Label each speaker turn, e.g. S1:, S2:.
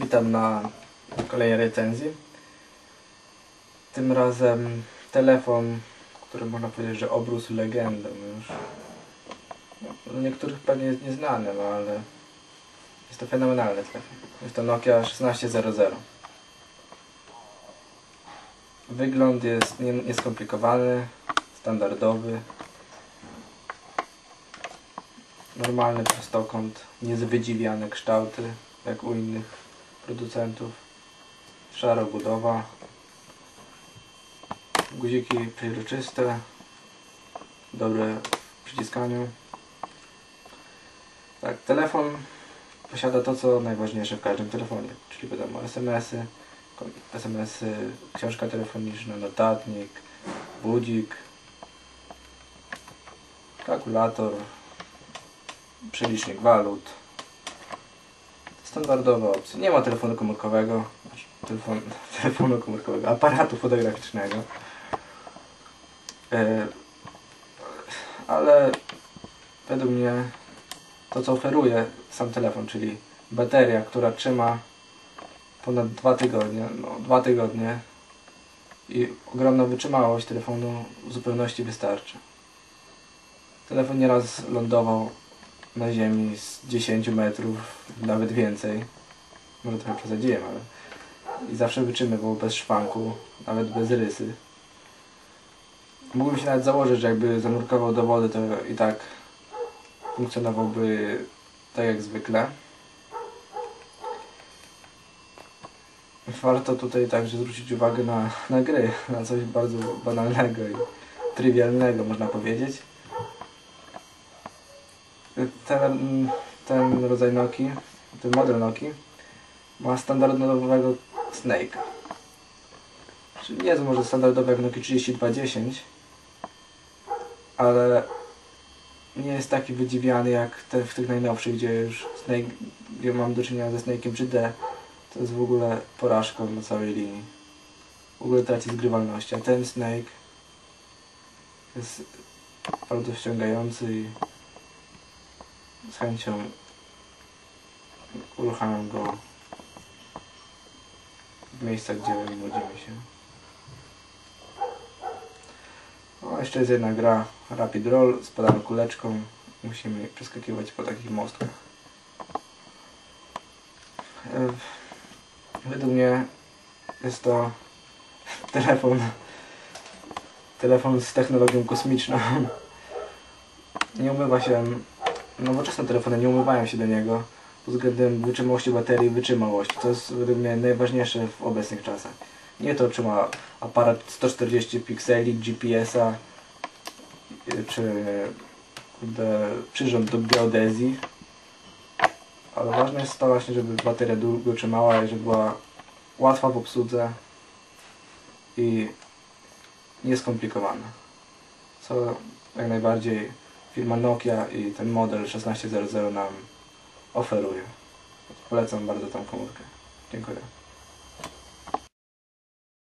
S1: Witam na kolejnej recenzji. Tym razem telefon, który można powiedzieć, że obrósł legendą już. No, niektórych pewnie jest nieznany, no ale jest to fenomenalny telefon. Jest to Nokia 1600. Wygląd jest nie- nieskomplikowany, standardowy. Normalny prostokąt, niewydziwiane kształty, jak u innych producentów. Szara budowa. Guziki przejrzyste. Dobre w przyciskaniu. Tak, telefon posiada to, co najważniejsze w każdym telefonie, czyli wiadomo SMS-y, SMS-y, książka telefoniczna, notatnik, budzik, kalkulator, przelicznik walut, standardowe opcje. Nie ma telefonu komórkowego, znaczy telefon, telefonu komórkowego, aparatu fotograficznego. E, ale według mnie to, co oferuje sam telefon, czyli bateria, która trzyma ponad dwa tygodnie, no dwa tygodnie i ogromna wytrzymałość telefonu w zupełności wystarczy. Telefon nieraz lądował na ziemi z 10 metrów, nawet więcej. Może trochę przesadziłem, ale i zawsze wytrzymywał bez szwanku, nawet bez rysy. Mógłbym się nawet założyć, że jakby zanurkował do wody, to i tak funkcjonowałby tak jak zwykle. Warto tutaj także zwrócić uwagę na, na gry, na coś bardzo banalnego i trywialnego można powiedzieć. Ten, ten rodzaj Noki, ten model Noki ma standardowego Snake'a. Czyli nie jest może standardowy jak Nokia 3210, ale nie jest taki wydziwiany jak te w tych najnowszych, gdzie już Snake, gdzie mam do czynienia ze Snake'iem 3D. To jest w ogóle porażką na całej linii. W ogóle traci zgrywalności, a ten Snake jest bardzo ściągający i z chęcią uruchamiam go w miejscach, gdzie nudzimy się. O, jeszcze jest jedna gra Rapid Roll, spadamy kuleczką, musimy przeskakiwać po takich mostkach. E, Według mnie jest to telefon telefon z technologią kosmiczną. Nie umywa się nowoczesne telefony nie umywają się do niego pod względem wytrzymałości baterii i wytrzymałości. To jest według mnie najważniejsze w obecnych czasach. Nie to, czy ma aparat 140 pikseli, GPS-a, y, czy przyrząd do geodezji. Ale ważne jest to właśnie, żeby bateria długo trzymała i żeby była łatwa w obsłudze i nieskomplikowana. Co jak najbardziej firma Nokia i ten model 1600 nam oferuje. Polecam bardzo tą komórkę. Dziękuję.